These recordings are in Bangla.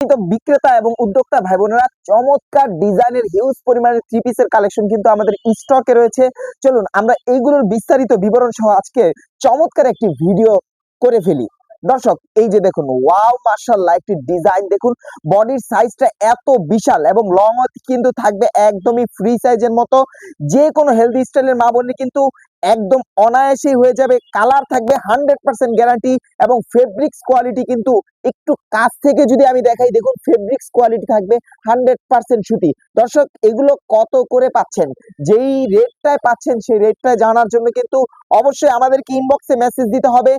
তো বিক্রেতা এবং উদ্যোক্তা ভাই বোনেরা চমৎকার ডিজাইনের হিউজ পরিমাণের থ্রি পিসের কালেকশন কিন্তু আমাদের স্টকে রয়েছে। চলুন, আমরা এইগুলোর বিস্তারিত বিবরণ সহ আজকে চমৎকার একটি ভিডিও করে ফেলি। দর্শক, এই যে দেখুন ওয়াও মার্শাল্লাহ একটি ডিজাইন দেখুন। বডির সাইজটা এত বিশাল এবং লং কিন্তু থাকবে একদমই ফ্রি সাইজের মতো। যে কোনো হেলদি স্টাইলের মা বোনই কিন্তু একদম অনায়াসেই হয়ে যাবে। কালার থাকবে হান্ড্রেড পার্সেন্ট গ্যারান্টি এবং ফেব্রিক্স কোয়ালিটি কিন্তু একটু কাছ থেকে যদি আমি দেখাই, দেখুন ফেব্রিক্স কোয়ালিটি থাকবে হান্ড্রেড পার্সেন্ট সুতি। দর্শক, এগুলো কত করে পাচ্ছেন? যেই রেটটায় পাচ্ছেন, সেই রেটটায় জানার জন্য কিন্তু অবশ্যই আমাদেরকে ইনবক্সে মেসেজ দিতে হবে।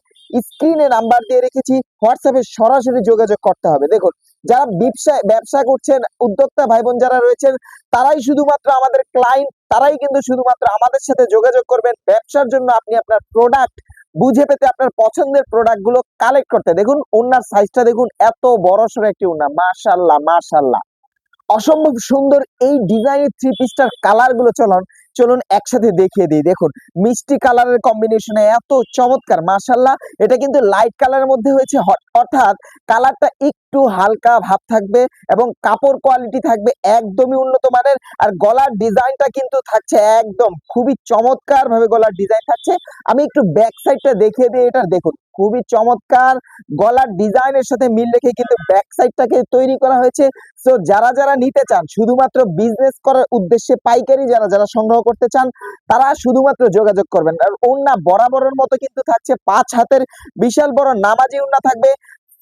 স্ক্রিনে নাম্বার দিয়ে রেখেছি হোয়াটসঅ্যাপে সরাসরি যোগাযোগ করতে হবে। দেখুন, যারা ব্যবসা ব্যবসা করছেন, উদ্যোক্তা ভাই বোন যারা রয়েছেন, তারাই শুধুমাত্র আমাদের ক্লায়েন্ট তারাই কিন্তু শুধুমাত্র আমাদের সাথে যোগাযোগ করবেন। ব্যবসার জন্য আপনি আপনার প্রোডাক্ট বুঝে পেতে আপনার পছন্দের প্রোডাক্টগুলো কালেক্ট করতে। দেখুন ওনার সাইজটা দেখুন, এত বড় সড়ো একটি ওনা মাশাল্লাহ মাশাল্লাহ। অসম্ভব সুন্দর এই ডিজাইনের থ্রি পিসটার কালারগুলো চলুন চলুন একসাথে দেখিয়ে দিই। দেখুন, মিষ্টি কালারের কম্বিনেশনে এত চমৎকার মাশাল্লাহ এটা কিন্তু লাইট কালারের মধ্যে হয়েছে অর্থাৎ কালারটা একটু হালকা ভাব থাকবে এবং কাপড় কোয়ালিটি থাকবে একদমই উন্নত মানের। আর গলার ডিজাইনটা কিন্তু থাকছে একদম খুবই চমৎকার ভাবে গলার ডিজাইন থাকছে। আমি একটু ব্যাক সাইডটা দেখিয়ে দিই এটা দেখুন। খুবই চমৎকার। গলার ডিজাইনের সাথে মিল রেখে কিন্তু ব্যাক সাইডটাকে তৈরি করা হয়েছে। সো যারা যারা নিতে চান, শুধুমাত্র বিজনেস করার উদ্দেশ্যে পাইকারি যারা যারা সংগ্রহ করতে চান, তারা শুধুমাত্র যোগাযোগ করবেন। আর ওন্না বরাবরের মতো কিন্তু থাকছে পাঁচ হাতের বিশাল বড় নামাজি উন্না থাকবে।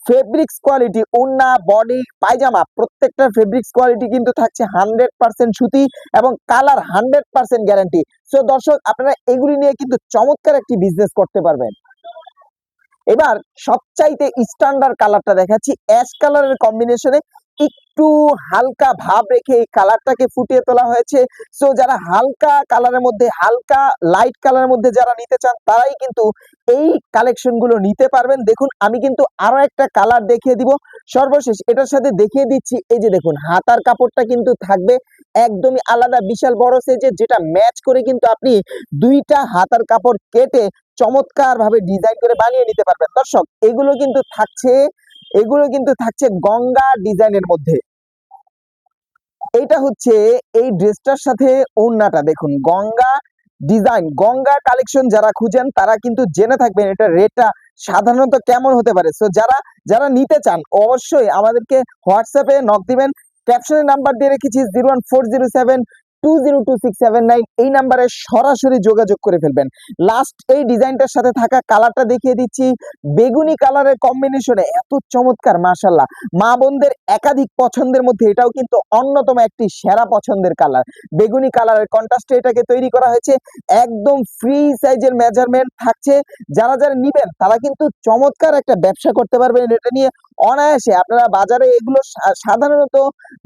ফেব্রিক্স কোয়ালিটি ওন্না বডি পায়জামা, প্রত্যেকটা ফেব্রিক্স কোয়ালিটি কিন্তু থাকছে হান্ড্রেড পার্সেন্ট সুতি এবং colour hundred percent guarantee so দর্শক, আপনারা এগুলি নিয়ে কিন্তু চমৎকার একটি বিজনেস করতে পারবেন। এবার সবচাইতে স্ট্যান্ডার্ড কালারটা দেখাচ্ছি। অ্যাশ কালারের কম্বিনেশনে একটু হালকা ভাব রেখে এই কালারটাকে ফুটিয়ে তোলা হয়েছে। সো যারা হালকা কালারের মধ্যে, হালকা লাইট কালারের মধ্যে যারা নিতে চান, তারাই কিন্তু এই কালেকশনগুলো নিতে পারবেন। দেখুন, আমি কিন্তু আরও একটা কালার দেখিয়ে দিব। সর্বশেষ এটার সাথে দেখিয়ে দিচ্ছি, এই যে দেখুন, হাতার কাপড়টা কিন্তু থাকবে একদমই আলাদা বিশাল বড় সাইজের যেটা ম্যাচ করে কিন্তু আপনি দুইটা হাতার কাপড় কেটে চমৎকার ভাবে ডিজাইন করে বানিয়ে নিতে পারবেন। দর্শক, এগুলো কিন্তু থাকছে, এগুলো কিন্তু থাকছে গঙ্গা ডিজাইনের মধ্যে। এইটা হচ্ছে এই ড্রেসটার সাথে ওড়নাটা। দেখুন, গঙ্গা ডিজাইন গঙ্গা কালেকশন যারা খুঁজেন, তারা কিন্তু জেনে থাকবেন এটা রেটটা সাধারণত কেমন হতে পারে। সো যারা যারা নিতে চান, অবশ্যই আমাদেরকে হোয়াটসঅ্যাপে নক দিবেন। ক্যাপশনের নাম্বার দিয়ে রেখেছি zero one four zero seven two zero two six seven nine এই নাম্বারে সরাসরি যোগাযোগ করে ফেলবেন। লাস্ট এই ডিজাইনটার সাথে থাকা কালারটা দেখিয়ে দিচ্ছি। বেগুনি কালারের কম্বিনেশনে এত চমৎকার মাশাল্লাহ মা বোনদের একাধিক পছন্দের মধ্যে এটাও কিন্তু অন্যতম একটি সেরা পছন্দের কালার বেগুনি কালারের কন্ট্রাস্টে এটাকে তৈরি করা হয়েছে। একদম ফ্রি সাইজের মেজারমেন্ট থাকছে। যারা যারা নিবেন, তারা কিন্তু চমৎকার একটা ব্যবসা করতে পারবেন এটা নিয়ে অনায়াসে। আপনারা বাজারে এগুলো সাধারণত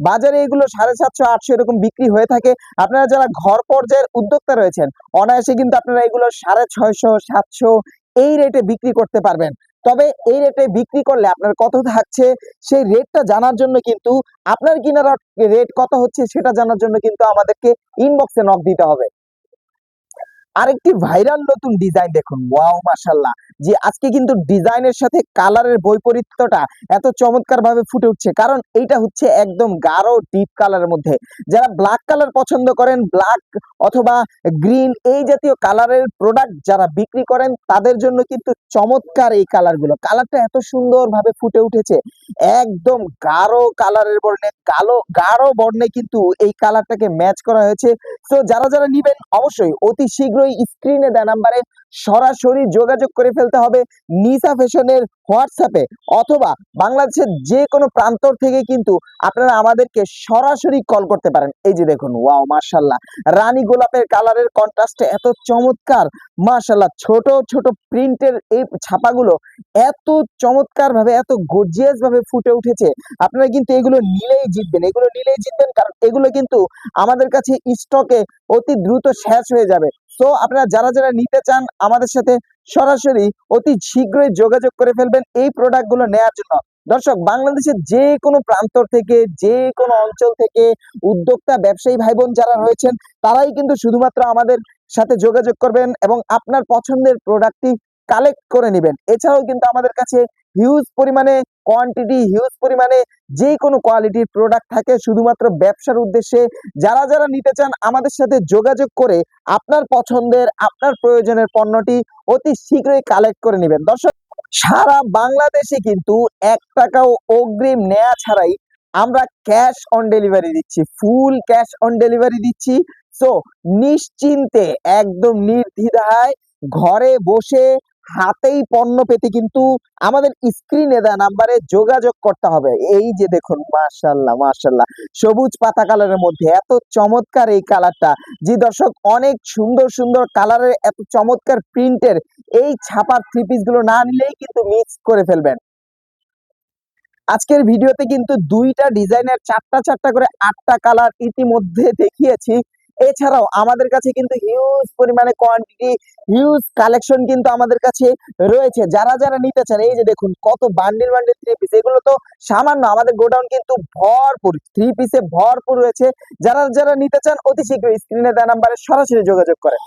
বাজারে এগুলো সাড়ে সাতশো আটশো এরকম বিক্রি হয়ে থাকে। আপনারা যারা ঘর পর্যায়ের উদ্যোক্তা রয়েছেন, অনায়াসে কিন্তু আপনারা এগুলো সাড়ে ছয়শো, সাতশো এই রেটে বিক্রি করতে পারবেন। তবে এই রেটে বিক্রি করলে আপনার কত থাকছে, সেই রেটটা জানার জন্য কিন্তু আপনার কিনার রেট কত হচ্ছে সেটা জানার জন্য কিন্তু আমাদেরকে ইনবক্সে নক দিতে হবে। আরেকটি ভাইরাল নতুন ডিজাইন দেখুন। ওয়াও মাশাল্লাহ যে আজকে কিন্তু ডিজাইনের সাথে কালারের বৈপরীত্যটা এত চমৎকার ভাবে ফুটে উঠছে। কারণ এইটা হচ্ছে একদম গাঢ় ডিপ কালারের মধ্যে। যারা ব্ল্যাক কালার পছন্দ করেন ব্ল্যাক অথবা গ্রিন এই জাতীয় কালারের প্রোডাক্ট যারা বিক্রি করেন, তাদের জন্য কিন্তু চমৎকার এই কালারগুলো কালারটা এত সুন্দর ভাবে ফুটে উঠেছে। একদম গাঢ় কালারের বর্ণে, কালো, গাঢ় বর্ণে কিন্তু এই কালারটাকে ম্যাচ করা হয়েছে। তো যারা যারা নিবেন, অবশ্যই অতি শীঘ্রই স্ক্রিনে দেওয়া নাম্বারে সরাসরি যোগাযোগ করে ফেলতে হবে নিসা ফ্যাশনের হোয়াটসঅ্যাপে অথবা বাংলাদেশের যে কোনো প্রান্তর থেকে কিন্তু আপনারা আমাদেরকে সরাসরি কল করতে পারেন। এই যে দেখুন ওয়াও মার্শাল্লাহ রানী গোলাপের কালারের কন্ট্রাস্টে এত চমৎকার মার্শাল্লাহ ছোট ছোট প্রিন্টের এই ছাপাগুলো এত চমৎকার ভাবে এত গর্জিয়াস ভাবে ফুটে উঠেছে। আপনারা কিন্তু এগুলো নিলেই জিতবেন। এগুলো নিলেই জিতবেন কারণ এগুলো কিন্তু আমাদের কাছে স্টকে অতি দ্রুত শেষ হয়ে যাবে। তো আপনারা যারা যারা নিতে চান আমাদের সাথে সরাসরি অতি শীঘ্রই যোগাযোগ করে ফেলবেন এই প্রোডাক্টগুলো নেওয়ার জন্য। দর্শক, বাংলাদেশের যে কোনো প্রান্তর থেকে যে কোনো অঞ্চল থেকে উদ্যোক্তা, ব্যবসায়ী ভাই বোন যারা রয়েছেন, তারাই কিন্তু শুধুমাত্র আমাদের সাথে যোগাযোগ করবেন এবং আপনার পছন্দের প্রোডাক্টটি কালেক্ট করে নেবেন। এছাড়াও কিন্তু আমাদের কাছে হিউজ পরিমাণে কোয়ান্টিটি হিউজ পরিমাণে যে কোনো কোয়ালিটির প্রোডাক্ট থাকে। শুধুমাত্র ব্যবসার উদ্দেশ্যে যারা যারা নিতে চান আমাদের সাথে যোগাযোগ করে আপনার পছন্দের, আপনার প্রয়োজনের পণ্যটি অতি শীঘ্রই কালেক্ট করে নেবেন। দর্শক, সারা বাংলাদেশে কিন্তু এক টাকাও অগ্রিম নেওয়া ছাড়াই আমরা ক্যাশ অন ডেলিভারি দিচ্ছি। ফুল ক্যাশ অন ডেলিভারি দিচ্ছি। সো নিশ্চিন্তে, একদম নির্দ্বিধায় ঘরে বসে হাতেই পণ্য পেতে কিন্তু আমাদের স্ক্রিনে দেওয়া নাম্বারে যোগাযোগ করতে হবে। এই যে দেখুন মাশাল্লাহ মাশাল্লাহ সবুজ পাতা কালারের মধ্যে এত চমৎকার এই কালারটা জি দর্শক, অনেক সুন্দর সুন্দর কালারের এত চমৎকার প্রিন্টের এই ছাপার থ্রি পিসগুলো না নিলেই কিন্তু মিক্স করে ফেলবেন। আজকের ভিডিওতে কিন্তু দুইটা ডিজাইনের চারটা চারটা করে আটটা কালার ইতিমধ্যে দেখিয়েছি। এছাড়াও আমাদের কাছে কিন্তু হিউজ পরিমাণে কোয়ান্টিটি হিউজ কালেকশন কিন্তু আমাদের কাছে রয়েছে। যারা যারা নিতে চান, এই যে দেখুন, কত বান্ডিল বান্ডিল থ্রি পিস এগুলো তো সামান্য, আমাদের গোডাউন কিন্তু ভরপুর থ্রি পিসে ভরপুর রয়েছে। যারা যারা নিতে চান, অতি শীঘ্রই স্ক্রিনে দেওয়া নাম্বারে সরাসরি যোগাযোগ করেন।